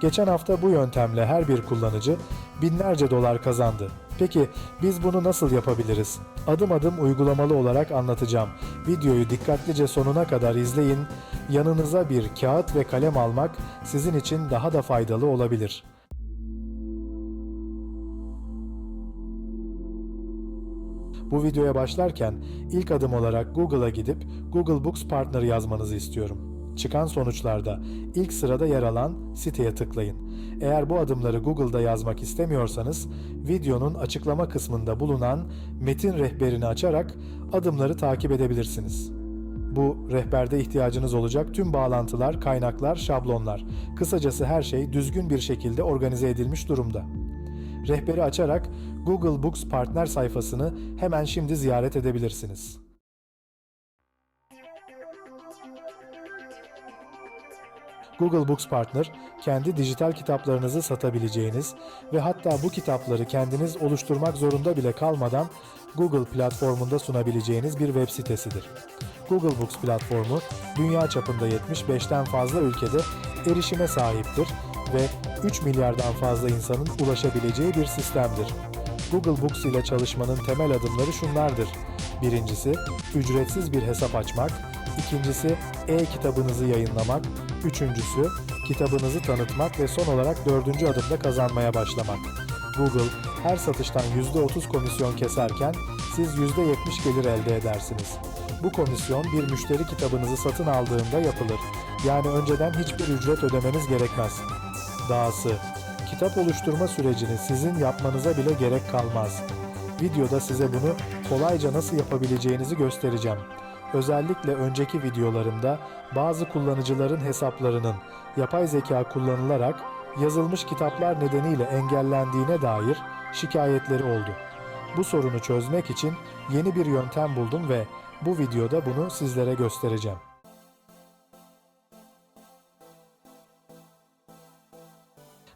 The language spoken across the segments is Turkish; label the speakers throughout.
Speaker 1: Geçen hafta bu yöntemle her bir kullanıcı binlerce dolar kazandı. Peki biz bunu nasıl yapabiliriz? Adım adım uygulamalı olarak anlatacağım. Videoyu dikkatlice sonuna kadar izleyin. Yanınıza bir kağıt ve kalem almak sizin için daha da faydalı olabilir. Bu videoya başlarken ilk adım olarak Google'a gidip Google Books Partner yazmanızı istiyorum. Çıkan sonuçlarda ilk sırada yer alan siteye tıklayın. Eğer bu adımları Google'da yazmak istemiyorsanız videonun açıklama kısmında bulunan metin rehberini açarak adımları takip edebilirsiniz. Bu rehberde ihtiyacınız olacak tüm bağlantılar, kaynaklar, şablonlar. Kısacası her şey düzgün bir şekilde organize edilmiş durumda. Rehberi açarak Google Books partner sayfasını hemen şimdi ziyaret edebilirsiniz. Google Books Partner, kendi dijital kitaplarınızı satabileceğiniz ve hatta bu kitapları kendiniz oluşturmak zorunda bile kalmadan Google platformunda sunabileceğiniz bir web sitesidir. Google Books platformu dünya çapında 75'ten fazla ülkede erişime sahiptir ve 3 milyardan fazla insanın ulaşabileceği bir sistemdir. Google Books ile çalışmanın temel adımları şunlardır. Birincisi, ücretsiz bir hesap açmak. İkincisi, e-kitabınızı yayınlamak. Üçüncüsü, kitabınızı tanıtmak ve son olarak dördüncü adımda kazanmaya başlamak. Google her satıştan %30 komisyon keserken siz %70 gelir elde edersiniz. Bu komisyon bir müşteri kitabınızı satın aldığında yapılır. Yani önceden hiçbir ücret ödemeniz gerekmez. Dahası, kitap oluşturma sürecini sizin yapmanıza bile gerek kalmaz. Videoda size bunu kolayca nasıl yapabileceğinizi göstereceğim. Özellikle önceki videolarımda bazı kullanıcıların hesaplarının yapay zeka kullanılarak yazılmış kitaplar nedeniyle engellendiğine dair şikayetleri oldu. Bu sorunu çözmek için yeni bir yöntem buldum ve bu videoda bunu sizlere göstereceğim.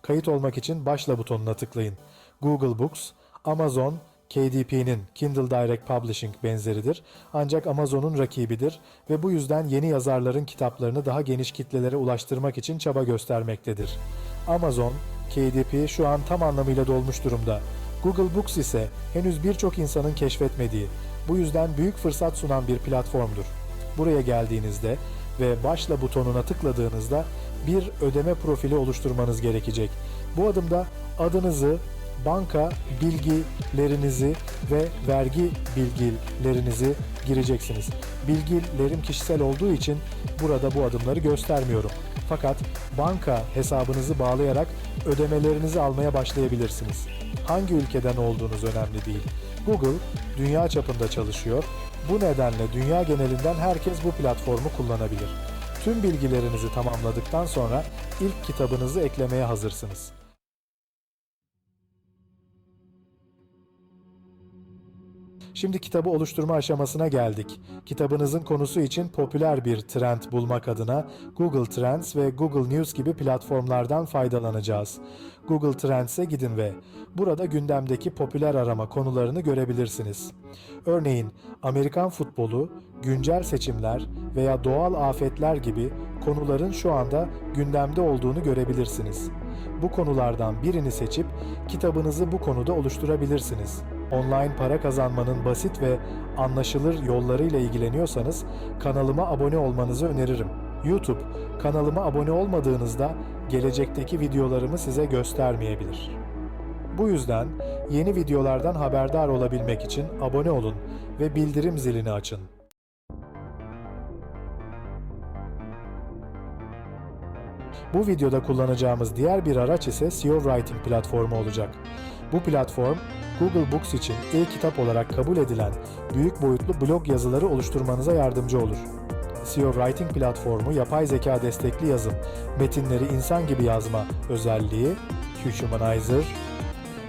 Speaker 1: Kayıt olmak için başla butonuna tıklayın. Google Books, Amazon, KDP'nin Kindle Direct Publishing benzeridir ancak Amazon'un rakibidir ve bu yüzden yeni yazarların kitaplarını daha geniş kitlelere ulaştırmak için çaba göstermektedir. Amazon, KDP şu an tam anlamıyla dolmuş durumda. Google Books ise henüz birçok insanın keşfetmediği, bu yüzden büyük fırsat sunan bir platformdur. Buraya geldiğinizde ve başla butonuna tıkladığınızda bir ödeme profili oluşturmanız gerekecek. Bu adımda adınızı, banka bilgilerinizi ve vergi bilgilerinizi gireceksiniz. Bilgilerim kişisel olduğu için burada bu adımları göstermiyorum. Fakat banka hesabınızı bağlayarak ödemelerinizi almaya başlayabilirsiniz. Hangi ülkeden olduğunuz önemli değil. Google dünya çapında çalışıyor. Bu nedenle dünya genelinden herkes bu platformu kullanabilir. Tüm bilgilerinizi tamamladıktan sonra ilk kitabınızı eklemeye hazırsınız. Şimdi kitabı oluşturma aşamasına geldik. Kitabınızın konusu için popüler bir trend bulmak adına Google Trends ve Google News gibi platformlardan faydalanacağız. Google Trends'e gidin ve burada gündemdeki popüler arama konularını görebilirsiniz. Örneğin Amerikan futbolu, güncel seçimler veya doğal afetler gibi konuların şu anda gündemde olduğunu görebilirsiniz. Bu konulardan birini seçip kitabınızı bu konuda oluşturabilirsiniz. Online para kazanmanın basit ve anlaşılır yollarıyla ilgileniyorsanız kanalıma abone olmanızı öneririm. YouTube, kanalıma abone olmadığınızda gelecekteki videolarımı size göstermeyebilir. Bu yüzden yeni videolardan haberdar olabilmek için abone olun ve bildirim zilini açın. Bu videoda kullanacağımız diğer bir araç ise SEO Writing platformu olacak. Bu platform, Google Books için e-kitap olarak kabul edilen büyük boyutlu blog yazıları oluşturmanıza yardımcı olur. SEO Writing platformu yapay zeka destekli yazım, metinleri insan gibi yazma özelliği, Humanizer,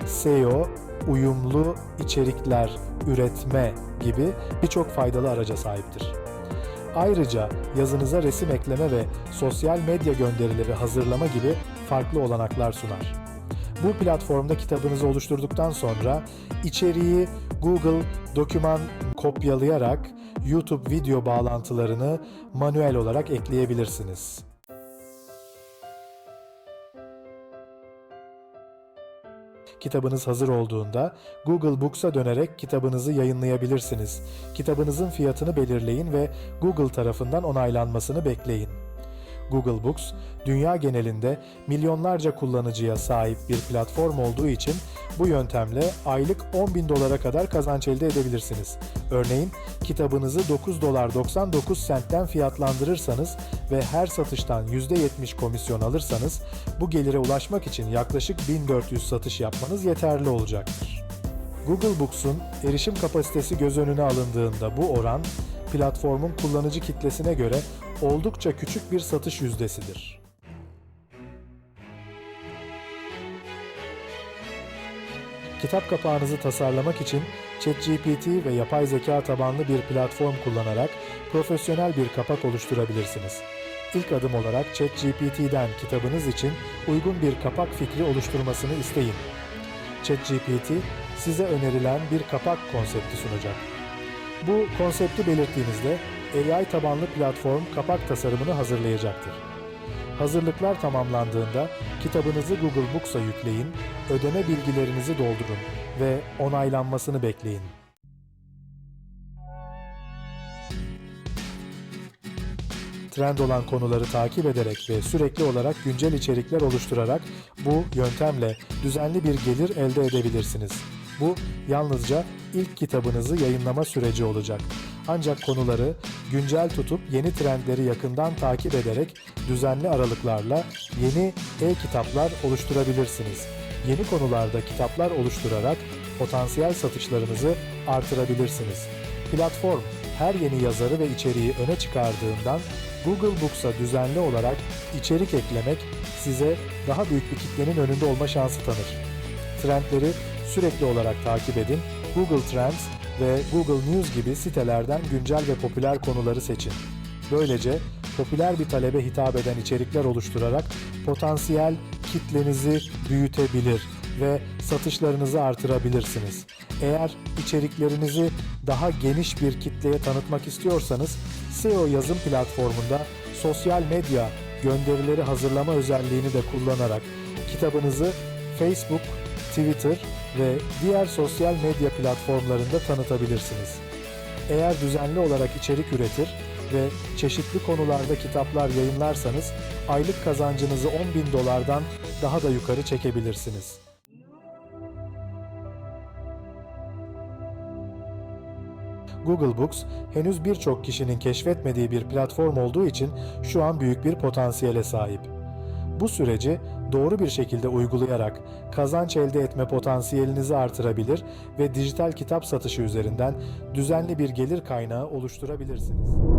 Speaker 1: SEO, uyumlu içerikler üretme gibi birçok faydalı araca sahiptir. Ayrıca yazınıza resim ekleme ve sosyal medya gönderileri hazırlama gibi farklı olanaklar sunar. Bu platformda kitabınızı oluşturduktan sonra içeriği Google doküman kopyalayarak YouTube video bağlantılarını manuel olarak ekleyebilirsiniz. Kitabınız hazır olduğunda Google Books'a dönerek kitabınızı yayınlayabilirsiniz. Kitabınızın fiyatını belirleyin ve Google tarafından onaylanmasını bekleyin. Google Books, dünya genelinde milyonlarca kullanıcıya sahip bir platform olduğu için bu yöntemle aylık 10 bin dolara kadar kazanç elde edebilirsiniz. Örneğin kitabınızı 9 dolar 99 sentten fiyatlandırırsanız ve her satıştan %70 komisyon alırsanız bu gelire ulaşmak için yaklaşık 1400 satış yapmanız yeterli olacaktır. Google Books'un erişim kapasitesi göz önüne alındığında bu oran platformun kullanıcı kitlesine göre oldukça küçük bir satış yüzdesidir. Kitap kapağınızı tasarlamak için ChatGPT ve yapay zeka tabanlı bir platform kullanarak profesyonel bir kapak oluşturabilirsiniz. İlk adım olarak ChatGPT'den kitabınız için uygun bir kapak fikri oluşturmasını isteyin. ChatGPT size önerilen bir kapak konsepti sunacak. Bu konsepti belirttiğinizde AI tabanlı platform kapak tasarımını hazırlayacaktır. Hazırlıklar tamamlandığında kitabınızı Google Books'a yükleyin, ödeme bilgilerinizi doldurun ve onaylanmasını bekleyin. Trend olan konuları takip ederek ve sürekli olarak güncel içerikler oluşturarak bu yöntemle düzenli bir gelir elde edebilirsiniz. Bu yalnızca ilk kitabınızı yayınlama süreci olacak. Ancak konuları güncel tutup yeni trendleri yakından takip ederek düzenli aralıklarla yeni e-kitaplar oluşturabilirsiniz. Yeni konularda kitaplar oluşturarak potansiyel satışlarınızı artırabilirsiniz. Platform her yeni yazarı ve içeriği öne çıkardığından Google Books'a düzenli olarak içerik eklemek size daha büyük bir kitlenin önünde olma şansı tanır. Trendleri sürekli olarak takip edin, Google Trends ve Google News gibi sitelerden güncel ve popüler konuları seçin. Böylece popüler bir talebe hitap eden içerikler oluşturarak potansiyel kitlenizi büyütebilir ve satışlarınızı artırabilirsiniz. Eğer içeriklerinizi daha geniş bir kitleye tanıtmak istiyorsanız SEO yazım platformunda sosyal medya gönderileri hazırlama özelliğini de kullanarak kitabınızı Facebook, Twitter ve diğer sosyal medya platformlarında tanıtabilirsiniz. Eğer düzenli olarak içerik üretir ve çeşitli konularda kitaplar yayınlarsanız aylık kazancınızı 10 bin dolardan daha da yukarı çekebilirsiniz. Google Books henüz birçok kişinin keşfetmediği bir platform olduğu için şu an büyük bir potansiyele sahip. Bu süreci doğru bir şekilde uygulayarak kazanç elde etme potansiyelinizi artırabilir ve dijital kitap satışı üzerinden düzenli bir gelir kaynağı oluşturabilirsiniz.